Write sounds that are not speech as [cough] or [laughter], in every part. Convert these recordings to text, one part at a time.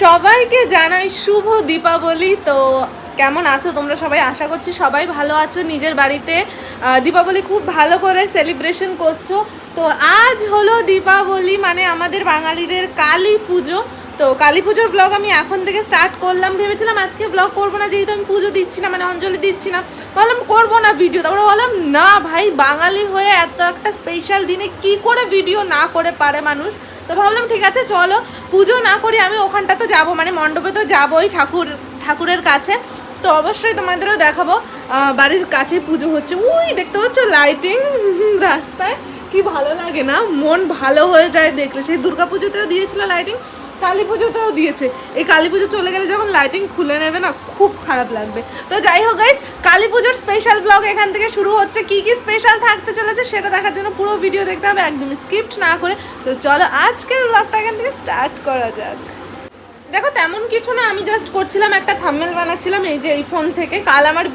সবাইকে জানাই শুভ দীপাবলি। তো কেমন আছো তোমরা সবাই? আশা করছি সবাই ভালো আছো। নিজের বাড়িতে দীপাবলি খুব ভালো করে সেলিব্রেশন করছ। তো আজ হলো দীপাবলি মানে আমাদের বাঙালিদের কালী পুজো। তো কালী পুজোর ব্লগ আমি এখন থেকে স্টার্ট করলাম। ভেবেছিলাম আজকে ব্লগ করব না, যেহেতু আমি পুজো দিচ্ছি না মানে অঞ্জলি দিচ্ছি না। বললাম, করব না ভিডিও তারপরে বললাম, না ভাই, বাঙালি হয়ে এত একটা স্পেশাল দিনে কি করে ভিডিও না করে পারে মানুষ? তো ভাবলাম ঠিক আছে, চলো। পুজো না করি আমি ওখানটা তো যাব মানে মণ্ডপে তো যাবোই ঠাকুর, ঠাকুরের কাছে। তো অবশ্যই তোমাদেরও দেখাবো বাড়ির কাছে পুজো হচ্ছে। উই, দেখতে পাচ্ছ লাইটিং রাস্তায়। কি ভালো লাগে না? মন ভালো হয়ে যায় দেখলে। সেই দুর্গা পুজোতেও দিয়েছিল লাইটিং কালী পুজোতেও দিয়েছে। এই কালী পুজো চলে গেলে যখন লাইটিং খুলে নেবে না, খুব খারাপ লাগবে। তো যাই হোক গাইস কালী পুজোর স্পেশাল ব্লগ এখান থেকে শুরু হচ্ছে। কি কি স্পেশাল থাকতে চলেছে সেটা দেখার জন্য পুরো ভিডিও দেখতে হবে একদম স্কিপ্ট না করে। তো চলো আজকের ব্লগটা এখান থেকে স্টার্ট করা যাক। দেখো তেমন কিছু না, আমি জাস্ট করছিলাম, একটা থাম্বনেল বানাচ্ছিলাম, এই যে এই ফোন থেকে। কাল আমার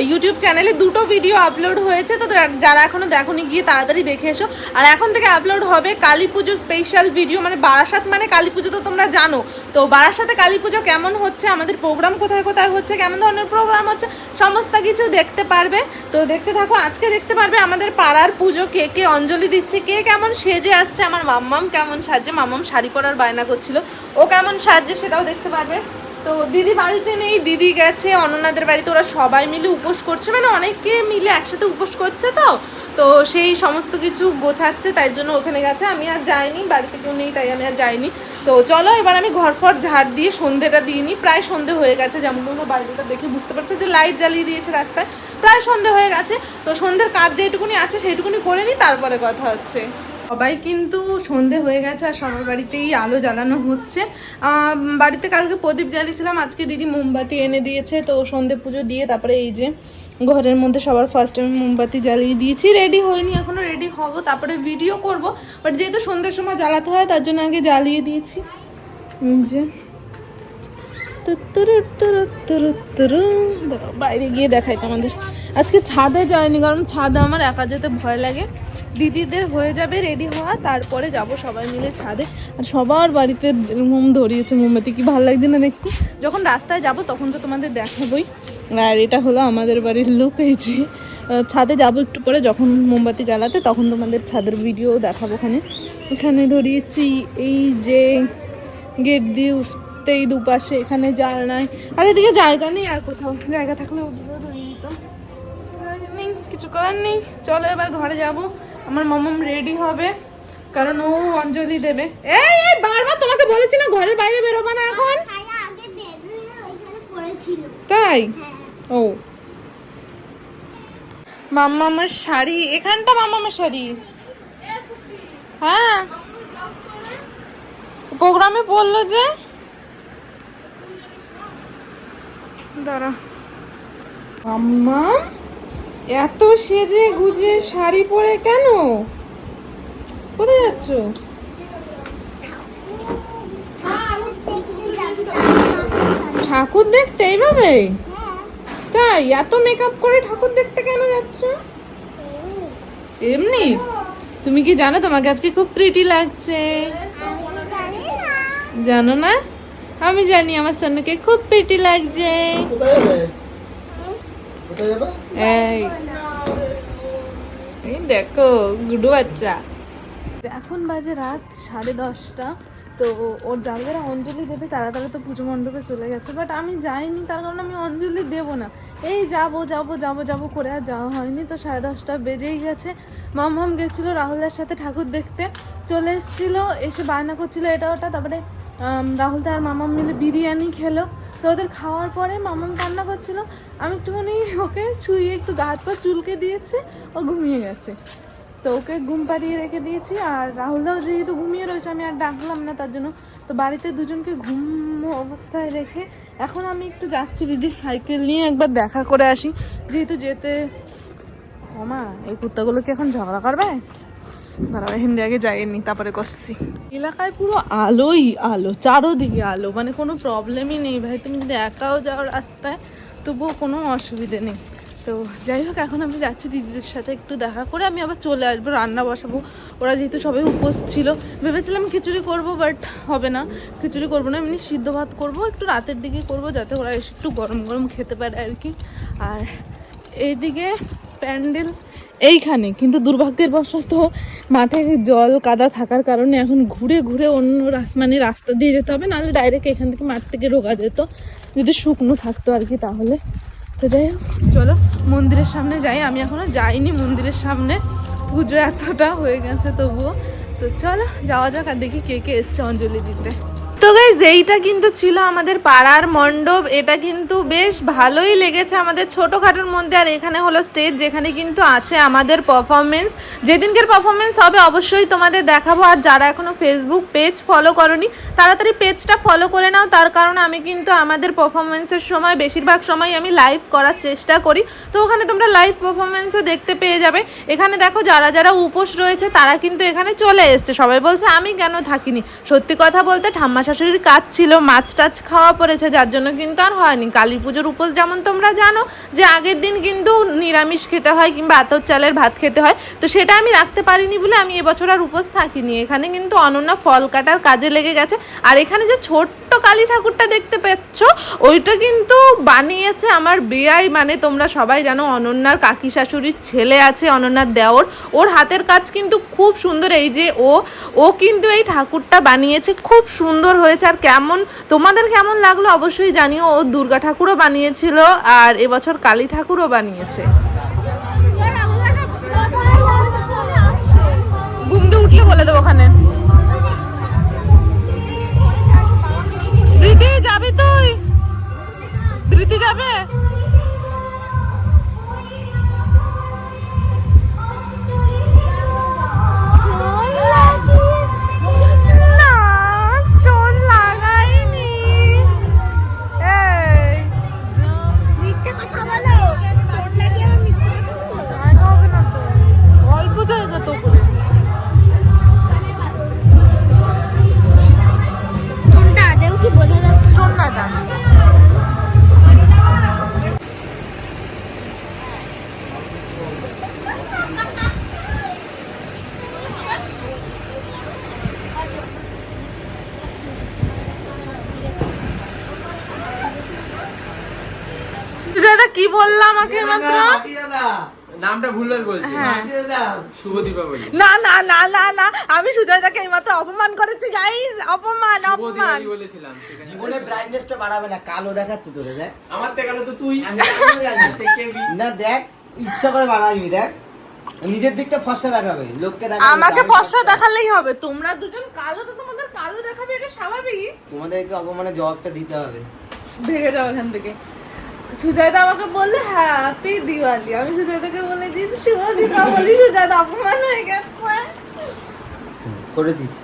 ইউটিউব চ্যানেলে দুটো ভিডিও আপলোড হয়েছে, তো যারা- যারা এখনও দেখোনি, গিয়ে তাড়াতাড়ি দেখে এসো। আর এখন থেকে আপলোড হবে কালী পুজো স্পেশাল ভিডিও মানে বারাসাত মানে কালী পুজো তো তোমরা জানো। তো বারাসাতে কালী পুজো কেমন হচ্ছে, আমাদের প্রোগ্রাম কোথায় কোথায় হচ্ছে, কেমন ধরনের প্রোগ্রাম হচ্ছে, সমস্ত কিছু দেখতে পারবে। তো দেখতে থাকো, আজকে দেখতে পারবে আমাদের পাড়ার পুজো কে কে অঞ্জলি দিচ্ছে, কে কেমন সেজে আসছে, আমার মাম্মাম কেমন সাজছে, মাম্মাম শাড়ি পরার বায়না করছিল, ও কেমন সাজছে সেটাও দেখতে পারবে। তো দিদি বাড়িতে নেই, দিদি গেছে অননাদের বাড়িতে ওরা সবাই মিলে উপোস করছে মানে অনেকে মিলে একসাথে উপোস করছে তো। তো সেই সমস্ত কিছু গোছাচ্ছে, তাই জন্য ওখানে গেছে। আমি আর যাইনি, বাড়িতে কেউ নেই, তাই আমি আর যাইনি। তো চলো এবার আমি ঘর ফর ঝাড় দিয়ে সন্ধেটা দিইনি প্রায় সন্ধে হয়ে গেছে, যেমন তোমরা বাড়িটা দেখে বুঝতে পারছ যে লাইট জ্বালিয়ে দিয়েছে রাস্তায়। প্রায় সন্ধে হয়ে গেছে, তো সন্ধ্যের কাজ যেটুকুনি আছে, সেইটুকুনি করে নিই, তারপরে কথা হচ্ছে। সবাই কিন্তু সন্ধে হয়ে গেছে আর সবার বাড়িতেই আলো জ্বালানো হচ্ছে। বাড়িতে কালকে প্রদীপ জ্বালিয়েছিলাম, আজকে দিদি মোমবাতি এনে দিয়েছে, তো সন্ধে পুজো দিয়ে তারপরে এই যে ঘরের মধ্যে সবার ফার্স্ট আমি মোমবাতি জ্বালিয়ে দিয়েছি। রেডি হয়নি, এখনও রেডি হব, তারপরে ভিডিও করব। বাট যেহেতু সন্ধ্যের সময় জ্বালাতে হয়, তার জন্য আগে জ্বালিয়ে দিয়েছি। যে। বাইরে গিয়ে দেখাই তোমাদের। আজকে ছাদে যায়নি কারণ ছাদে আমার একা যেতে ভয় লাগে। দিদিদের হয়ে যাবে রেডি হওয়া, তারপরে যাব সবাই মিলে ছাদে। আর সবার বাড়িতে মোম ধরিয়েছে মোমবাতি, কি ভালো লাগছে না দেখতে? যখন রাস্তায় যাব তখন তো তোমাদের দেখাবই। আর এটা হলো আমাদের বাড়ির লুক এই যে ছাদে যাব একটু পরে যখন মোমবাতি জ্বালাতে, তখন তোমাদের ছাদের ভিডিও দেখাবো ওখানে। এখানে ধরিয়েছি এই যে গেট দিয়ে উঠতেই দুপাশে এখানে জানলায়। আর এদিকে জায়গা নেই, আর কোথাও জায়গা থাকলে ওদিকেও ধরিয়ে কিছু করার নেই, চলো এবার ঘরে যাব। আমার মামাম রেডি হবে কারণ ও অঞ্জলি দেবে। এই এই বারবার তোমাকে বলেছি না ঘরের বাইরে বেরোবা না এখন। ছায়া আগে বের হয়ে তাই? ও। মাম্মা আমার শাড়ি এখানটা মাম্মা আমার শাড়ি। হ্যাঁ। প্রোগ্রামে বলল যে দাঁড়া। মাম্মা? এত সেজে গুজে শাড়ি পরে কেন? কোথায় যাচ্ছ? ঠাকুর দেখতে এইভাবে? তাই, এত মেকআপ করে ঠাকুর দেখতে কেন যাচ্ছ? এমনি? তুমি কি জানো তোমাকে আজকে খুব প্রিটি লাগছে? জানো না? আমি জানি আমার সোনুকে খুব প্রিটি লাগছে কোথায় যাবে কোথায় যাবে এই। দেখো গুডু বাচ্চা। এখন বাজে রাত সাড়ে দশটা তো ওর যারা যারা অঞ্জলি দেবে তারা তারা তো পুজো মণ্ডপে চলে গেছে বাট আমি যাইনি তার কারণে আমি অঞ্জলি দেবো না। এই যাব যাব যাব যাব করে আর যাওয়া হয়নি তো সাড়ে দশটা বেজেই গেছে। মাম মাম গেছিল রাহুলের সাথে ঠাকুর দেখতে চলে এসেছিল এসে বায়না করছিল এটা ওটা তারপরে রাহুল তার মামাম মিলে বিরিয়ানি খেলো। তো ওদের খাওয়ার পরে মামাম কান্না করছিল। আমি একটুখানি ওকে ছুঁয়ে একটু গা হাত পা চুলকে দিয়েছে, ও ঘুমিয়ে গেছে। তো ওকে ঘুম পাড়িয়ে রেখে দিয়েছি, আর রাহুলদাও যেহেতু ঘুমিয়ে রয়েছে, আমি আর ডাকলাম না তার জন্য। তো বাড়িতে দুজনকে ঘুম অবস্থায় রেখে এখন আমি একটু যাচ্ছি দিদির সাইকেল নিয়ে একবার দেখা করে আসি। যেহেতু যেতে ওমা এই কুত্তাগুলো কি এখন ঝগড়া করবে? দাঁড়াও হিন্দি আগে যাইনি, তারপরে করছি। এলাকায় পুরো আলোই আলো, চারোদিকে আলো মানে কোনো প্রবলেমই নেই ভাই। তুমি যদি একাও যাও রাস্তায়, তবুও কোনো অসুবিধে নেই। তো যাই হোক, এখন আমি যাচ্ছি দিদিদের সাথে একটু দেখা করে আমি আবার চলে আসব, রান্না বসাবো। ওরা যেহেতু সবাই উপোস ছিল, ভেবেছিলাম খিচুড়ি করব বাট হবে না। খিচুড়ি করব না, এমনি সিদ্ধ ভাত করব, একটু রাতের দিকে করব, যাতে ওরা এসে একটু গরম গরম খেতে পারে আর কি। আর এইদিকে প্যান্ডেল, এইখানে, কিন্তু দুর্ভাগ্যের বশত মাঠে জল কাদা থাকার কারণে এখন ঘুরে ঘুরে অন্য মানে রাস্তা দিয়ে যেতে হবে, নাহলে ডাইরেক্ট এখান থেকে মাঠ থেকে রোগা যেত। যদি শুকনো থাকতো আর কি তাহলে। তো যাই হোক, চলো, মন্দিরের সামনে যাই। আমি এখনও যাইনি মন্দিরের সামনে। পুজো এতটা হয়ে গেছে তবুও। তো চলো, যাওয়া যাক আর দেখি কে কে এসছে অঞ্জলি দিতে। তো গাইজ এইটা কিন্তু ছিল আমাদের পাড়ার মণ্ডপ। এটা কিন্তু বেশ ভালোই লেগেছে আমাদের ছোটোখাটোর মধ্যে। আর এখানে হলো স্টেজ যেখানে কিন্তু আছে আমাদের পারফরমেন্স যেদিনকের পারফরমেন্স হবে অবশ্যই তোমাদের দেখাবো। আর যারা এখনও ফেসবুক পেজ ফলো করনি, তাড়াতাড়ি পেজটা ফলো করে নাও। তার কারণ আমি কিন্তু আমাদের পারফরমেন্সের সময়, বেশিরভাগ সময় আমি লাইভ করার চেষ্টা করি। তো ওখানে তোমরা লাইভ পারফরমেন্সও দেখতে পেয়ে যাবে। এখানে দেখো, যারা যারা উপোস রয়েছে, তারা কিন্তু এখানে চলে এসছে। সবাই বলছে, আমি কেন থাকিনি? সত্যি কথা বলতে ঠাম্মা শাশুড়ির কাজ ছিল, মাছ টাছ খাওয়া পড়েছে, যার জন্য কিন্তু আর হয়নি। কালী পুজোর উপোস যেমন তোমরা জানো, যে আগের দিন কিন্তু নিরামিষ খেতে হয় কিংবা আতর চালের ভাত খেতে হয়, তো সেটা আমি রাখতে পারিনি বলে আমি এবছর আর উপোস থাকিনি। এখানে কিন্তু অনন্যা ফল কাটার কাজে লেগে গেছে। আর এখানে যে ছোট্ট কালী ঠাকুরটা দেখতে পাচ্ছ ওইটা কিন্তু বানিয়েছে আমার বেয়াই মানে তোমরা সবাই জানো অনন্যার কাকি শাশুড়ির ছেলে আছে অনন্যার দেওর ওর হাতের কাজ কিন্তু খুব সুন্দর এই যে ও ও কিন্তু এই ঠাকুরটা বানিয়েছে খুব সুন্দর হয়েছে আর কেমন তোমাদের কেমন লাগল অবশ্যই জানিও ও দুর্গা ঠাকুরও বানিয়েছিল আর এবছর কালী ঠাকুরও বানিয়েছে। উঠলে বলে দেবো ওখানে। তুই? ধৃতি যাবে? বললাম আমাকে মাত্র? নামটা বলছি। হ্যাঁ। শুভ দীপাবলি না না না না না আমি সুজয়দাকে এইমাত্র অপমান করেছি গাইস অপমান অপমান। বলেছিলাম জীবনে ব্রাইটনেসটা বাড়াবে না কালো দেখাচ্ছে তোরে দেখ। আমার থেকে গেল তো তুই। না দেখ ইচ্ছা করে বানাইনি দেখ। নিজের দিকটা ফর্সা দেখাবে লোককে দেখাবে আমাকে ফর্সা। দেখালেই হবে। তোমরা দুজন কালো তো তোমাদের কালো দেখাবে এটা স্বাভাবিক। তোমাদেরকে অপমানের জবাবটা দিতে হবে। ভেগে যাও এখান থেকে। সুজয়দা আমাকে বললে হ্যাপি দিওয়ালি। আমি সুজয়দাকে বলে দিয়েছি শুভ দীপাবলি। সুজয়দা অপমান হয়ে গেছে। করে দিছি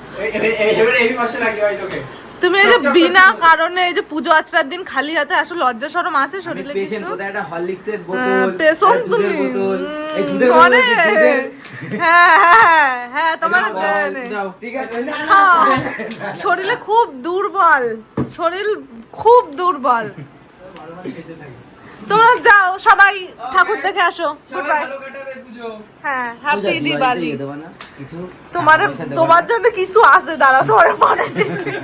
তুমি এই যে বিনা কারণে এই যে পুজো আচরার দিন খালি হাতে আসো লজ্জা শরম আছে শরীরে পেশেন্ট কিছু? কোথায়? একটা হরলিক্সের হ্যাঁ, বোতল দুধের তুমি। করে। হ্যাঁ হ্যাঁ হ্যাঁ তোমার। ঠিক আছে। শরীরে খুব দুর্বল। শরীর খুব দুর্বল। তোমরা যাও সবাই ঠাকুর দেখে আসো। গুড বাই হ্যাঁ হ্যাপি দিওয়ালি তোমার তোমার জন্য কিছু আছে দাঁড়াও তোমার মনে দিচ্ছি [laughs]